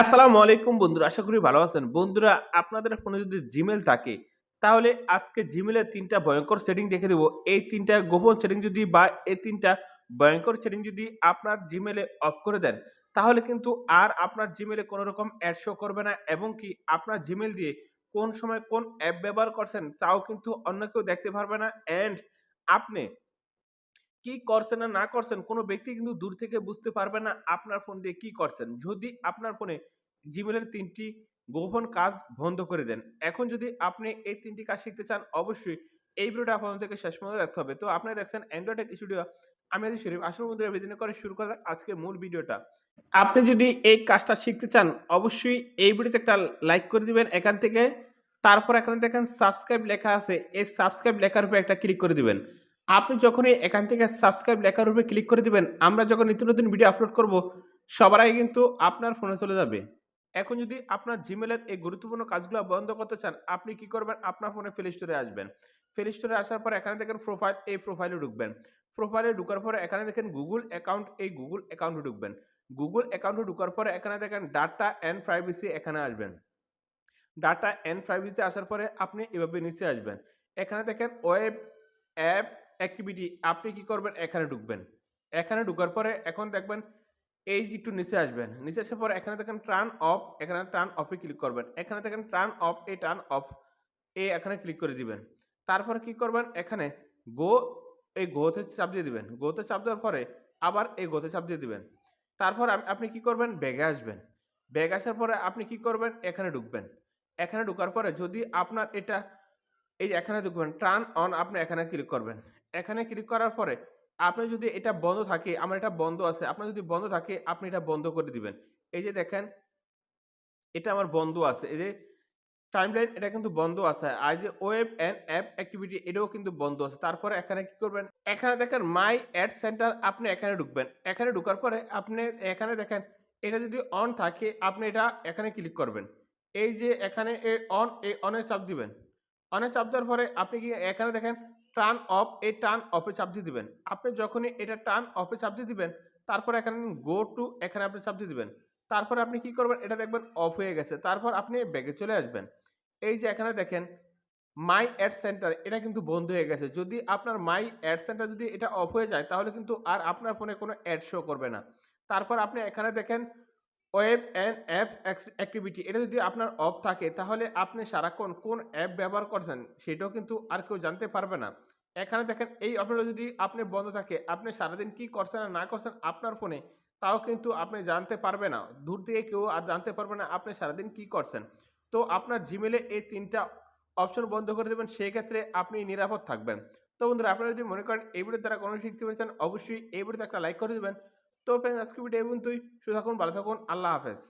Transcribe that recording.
আসসালামু আলাইকুম বন্ধুরা, আশা করি ভালো আছেন। বন্ধুরা, আপনাদের ফোনে যদি জিমেল থাকে, তাহলে আজকে জিমেলের তিনটা ভয়ঙ্কর সেটিং দেখে দেবো। এই তিনটা গোপন সেটিং যদি বা এই তিনটা ভয়ঙ্কর সেটিং যদি আপনার জিমেলে অফ করে দেন, তাহলে কিন্তু আর আপনার জিমেলে কোনো রকম অ্যাড শো করবে না এবং কি আপনার জিমেল দিয়ে কোন সময় কোন অ্যাপ ব্যবহার করছেন, তাও কিন্তু অন্য কেউ দেখতে পারবে না। অ্যান্ড আপনি কি করছেন না না করছেন, কোনো ব্যক্তি কিন্তু দূর থেকে বুঝতে পারবে না আপনার ফোন দিয়ে কি করছেন। যদি আপনার ফোনে জিমেলের তিনটি গোপন কাজ বন্ধ করে দেন, এখন যদি আপনি এই তিনটি কাজ শিখতে চান, অবশ্যই এই ভিডিওটা আপনার থেকে শেষ পর্যন্ত দেখতে হবে। তো আপনারা দেখছেন অ্যান্ড্রয়েড টেক স্টুডিও আমি আজ শরীফ। আসল মধ্যে বিদিন করে শুরু করা আজকের মূল ভিডিওটা আপনি যদি এই কাজটা শিখতে চান, অবশ্যই এই ভিডিওতে একটা লাইক করে দিবেন এখান থেকে। তারপর এখানে দেখেন সাবস্ক্রাইব লেখা আছে, এই সাবস্ক্রাইব লেখার উপরে একটা ক্লিক করে দিবেন। আপনি যখনই এখান থেকে সাবস্ক্রাইব লেখার উপরে ক্লিক করে দেবেন, আমরা যখন নিত্য নতুন ভিডিও আপলোড করব, সবার আগে কিন্তু আপনার ফোনে চলে যাবে। এখন যদি আপনার জিমেলের এই গুরুত্বপূর্ণ কাজগুলো বন্ধ করতে চান, আপনি কি করবেন? আপনার ফোনে প্লে স্টোরে আসবেন। প্লে স্টোরে আসার পর এখানে দেখেন প্রোফাইল এই প্রোফাইলে ঢুকবেন। প্রোফাইলে ঢুকার পরে এখানে দেখেন গুগল অ্যাকাউন্ট এই গুগল অ্যাকাউন্টে ঢুকবেন। গুগল অ্যাকাউন্টে ঢুকার পরে এখানে দেখেন ডাটা অ্যান্ড প্রাইভেসি এখানে আসবেন। ডাটা অ্যান্ড প্রাইভেসিতে আসার পরে আপনি এভাবে নিচে আসবেন। এখানে দেখেন ওয়েব অ্যাপ অ্যাক্টিভিটি আপনি কি করবেন? এখানে ঢুকবেন। এখানে ঢুকার পরে এখন দেখবেন, এই একটু নিচে আসবেন। নিচে আসার পর এখানে দেখেন টার্ন অফ এখানে টার্ন অফে ক্লিক করবেন। এখানে দেখেন টার্ন অফ এই টার্ন অফ এই এখানে ক্লিক করে দিবেন। তারপর কি করবেন? এখানে গো এই গোতে চাপ দিয়ে দিবেন। গোতে চাপ দেওয়ার পরে আবার এই গোতে চাপ দিয়ে দিবেন। তারপর আপনি কি করবেন? ব্যাগে আসবেন। ব্যাগ আসার পরে আপনি কি করবেন? এখানে ঢুকবেন। এখানে ঢোকার পরে যদি আপনার এটা এই যে এখানে ঢুকবেন টার্ন অন আপনি এখানে ক্লিক করবেন। এখানে ক্লিক করার পরে আপনি যদি এটা বন্ধ থাকে, আমার এটা বন্ধ আছে আপনার যদি বন্ধ থাকে, আপনি এটা বন্ধ করে দিবেন। এই যে দেখেন, এটা আমার বন্ধ আছে। এই যে টাইমলাইন এটা কিন্তু বন্ধ আছে। আর যে ওয়েব অ্যান্ড অ্যাপ অ্যাক্টিভিটি এটাও কিন্তু বন্ধ আছে। তারপরে এখানে কি করবেন? এখানে দেখেন মাই অ্যাড সেন্টার আপনি এখানে ঢুকবেন। এখানে ঢোকার পরে আপনি এখানে দেখেন, এটা যদি অন থাকে, আপনি এটা এখানে ক্লিক করবেন। এই যে এখানে এই অন এই অনে চাপ দিবেন। অনে চাপ দেওয়ার পরে আপনি কি এখানে দেখেন টার্ন অফ এই টার্ন অফে চাপ দিয়ে দিবেন। আপনি যখনই এটা টার্ন অফে চাপ দিয়ে দিবেন, তারপর এখানে গো টু এখানে আপনি চাপ দিয়ে দিবেন। তারপর আপনি কি করবেন, এটা দেখবেন অফ হয়ে গেছে। তারপর আপনি ব্যাগে চলে আসবেন। এই যে এখানে দেখেন মাই অ্যাড সেন্টার এটা কিন্তু বন্ধ হয়ে গেছে। যদি আপনার মাই অ্যাড সেন্টার যদি এটা অফ হয়ে যায়, তাহলে কিন্তু আর আপনার ফোনে কোনো অ্যাড শো করবে না। তারপর আপনি এখানে দেখেন ওয়েব অ্যান্ড অ্যাপ অ্যাক্টিভিটি, এটা যদি আপনার অফ থাকে, তাহলে আপনি সারাক্ষণ কোন অ্যাপ ব্যবহার করছেন সেটাও কিন্তু আর কেউ জানতে পারবে না। এখানে দেখেন, এই অপশনটা যদি আপনি বন্ধ থাকে, আপনি সারাদিন কি করছেন আর না করছেন আপনার ফোনে, তাও কিন্তু আপনি জানতে পারবে না। দূর থেকে কেউ আর জানতে পারবে না আপনি সারাদিন কি করছেন। তো আপনার জিমেলে এই তিনটা অপশন বন্ধ করে দেবেন সেই ক্ষেত্রে আপনি নিরাপদ থাকবেন। তো বন্ধুরা, আপনারা যদি মনে করেন এই ভিডিওর দ্বারা কোনো শিখতে পেরেছেন, অবশ্যই এই ভিডিওতে একটা লাইক করে দেবেন। তো ফ্রেন্ডস আজকে ভিডিও এবং তুই শুধু থাকুন ভালো থাকুন আল্লাহ হাফেজ।